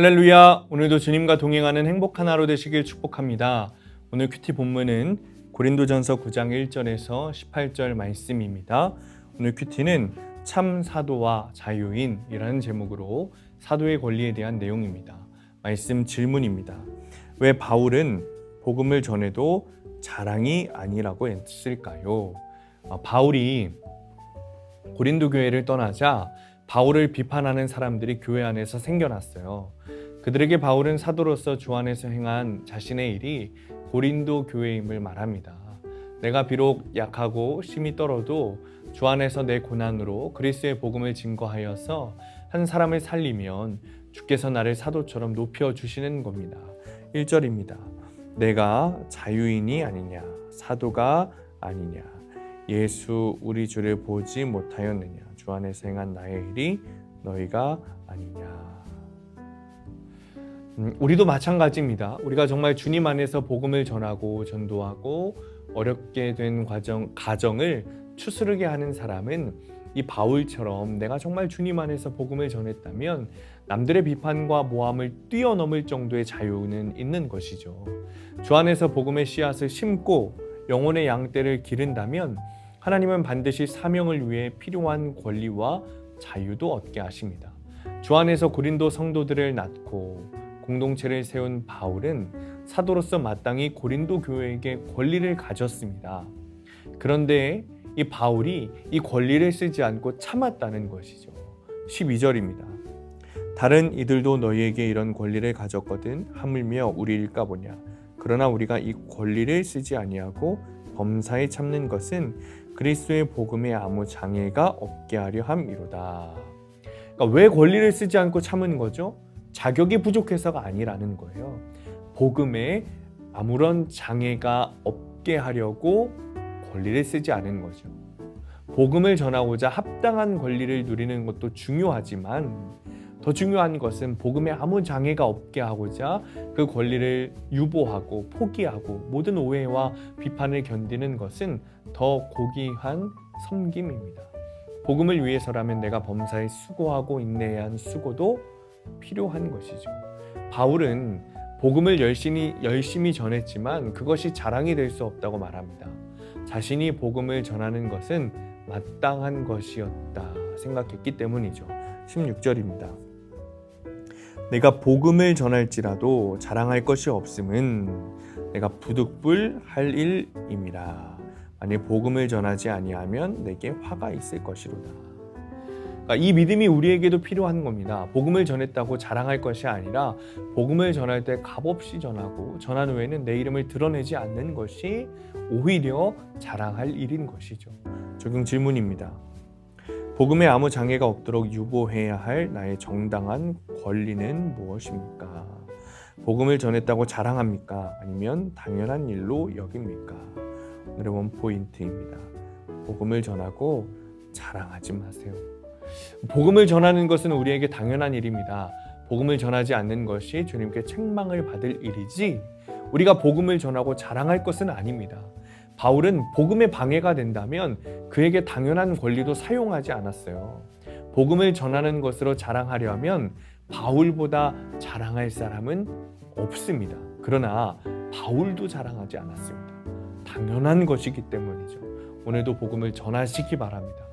할렐루야! 오늘도 주님과 동행하는 행복한 하루 되시길 축복합니다. 오늘 큐티 본문은 고린도전서 9장 1절에서 18절 말씀입니다. 오늘 큐티는 참 사도와 자유인이라는 제목으로 사도의 권리에 대한 내용입니다. 말씀 질문입니다. 왜 바울은 복음을 전해도 자랑이 아니라고 했을까요? 아, 바울이 고린도 교회를 떠나자 바울을 비판하는 사람들이 교회 안에서 생겨났어요. 그들에게 바울은 사도로서 주 안에서 행한 자신의 일이 고린도 교회임을 말합니다. 내가 비록 약하고 심히 떨어도 주 안에서 내 고난으로 그리스도의 복음을 증거하여서 한 사람을 살리면 주께서 나를 사도처럼 높여 주시는 겁니다. 1절입니다. 내가 자유인이 아니냐 사도가 아니냐 예수 우리 주를 보지 못하였느냐 주 안에서 행한 나의 일이 너희가 아니냐 음, 우리도 마찬가지입니다. 우리가 정말 주님 안에서 복음을 전하고 전도하고 어렵게 된 과정 가정을 추스르게 하는 사람은 이 바울처럼 내가 정말 주님 안에서 복음을 전했다면 남들의 비판과 모함을 뛰어넘을 정도의 자유는 있는 것이죠. 주 안에서 복음의 씨앗을 심고 영혼의 양떼를 기른다면 하나님은 반드시 사명을 위해 필요한 권리와 자유도 얻게 하십니다. 주 안에서 고린도 성도들을 낳고 공동체를 세운 바울은 사도로서 마땅히 고린도 교회에게 권리를 가졌습니다. 그런데 이 바울이 이 권리를 쓰지 않고 참았다는 것이죠. 12절입니다. 다른 이들도 너희에게 이런 권리를 가졌거든 하물며 우리일까 보냐. 그러나 우리가 이 권리를 쓰지 아니하고 범사에 참는 것은 그리스도의 복음에 아무 장애가 없게 하려 함이로다. 그러니까 왜 권리를 쓰지 않고 참은 거죠? 자격이 부족해서가 아니라는 거예요. 복음에 아무런 장애가 없게 하려고 권리를 쓰지 않은 거죠. 복음을 전하고자 합당한 권리를 누리는 것도 중요하지만 더 중요한 것은 복음에 아무 장애가 없게 하고자 그 권리를 유보하고 포기하고 모든 오해와 비판을 견디는 것은 더 고귀한 섬김입니다. 복음을 위해서라면 내가 범사에 수고하고 인내해야 한 수고도 필요한 것이죠. 바울은 복음을 열심히 열심히 전했지만 그것이 자랑이 될 수 없다고 말합니다. 자신이 복음을 전하는 것은 마땅한 것이었다 생각했기 때문이죠. 16절입니다. 내가 복음을 전할지라도 자랑할 것이 없음은 내가 부득불 할 일임이라. 만일 복음을 전하지 아니하면 내게 화가 있을 것이로다. 그러니까 이 믿음이 우리에게도 필요한 겁니다. 복음을 전했다고 자랑할 것이 아니라 복음을 전할 때 값없이 전하고 전한 후에는 내 이름을 드러내지 않는 것이 오히려 자랑할 일인 것이죠. 적용 질문입니다. 복음에 아무 장애가 없도록 유보해야 할 나의 정당한 권리는 무엇입니까? 복음을 전했다고 자랑합니까? 아니면 당연한 일로 여깁니까? 오늘의 원 포인트입니다. 복음을 전하고 자랑하지 마세요. 복음을 전하는 것은 우리에게 당연한 일입니다. 복음을 전하지 않는 것이 주님께 책망을 받을 일이지 우리가 복음을 전하고 자랑할 것은 아닙니다. 바울은 복음에 방해가 된다면 그에게 당연한 권리도 사용하지 않았어요. 복음을 전하는 것으로 자랑하려면 바울보다 자랑할 사람은 없습니다. 그러나 바울도 자랑하지 않았습니다. 당연한 것이기 때문이죠. 오늘도 복음을 전하시기 바랍니다.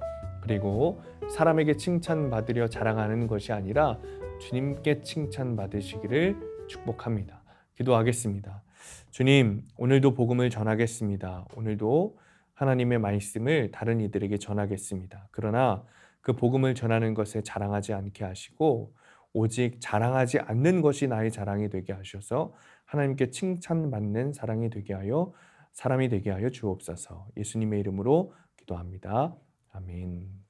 그리고 사람에게 칭찬받으려 자랑하는 것이 아니라 주님께 칭찬받으시기를 축복합니다. 기도하겠습니다. 주님, 오늘도 복음을 전하겠습니다. 오늘도 하나님의 말씀을 다른 이들에게 전하겠습니다. 그러나 그 복음을 전하는 것에 자랑하지 않게 하시고 오직 자랑하지 않는 것이 나의 자랑이 되게 하셔서 하나님께 칭찬받는 사랑이 되게 하여 사람이 되게 하여 주옵소서. 예수님의 이름으로 기도합니다. 아멘.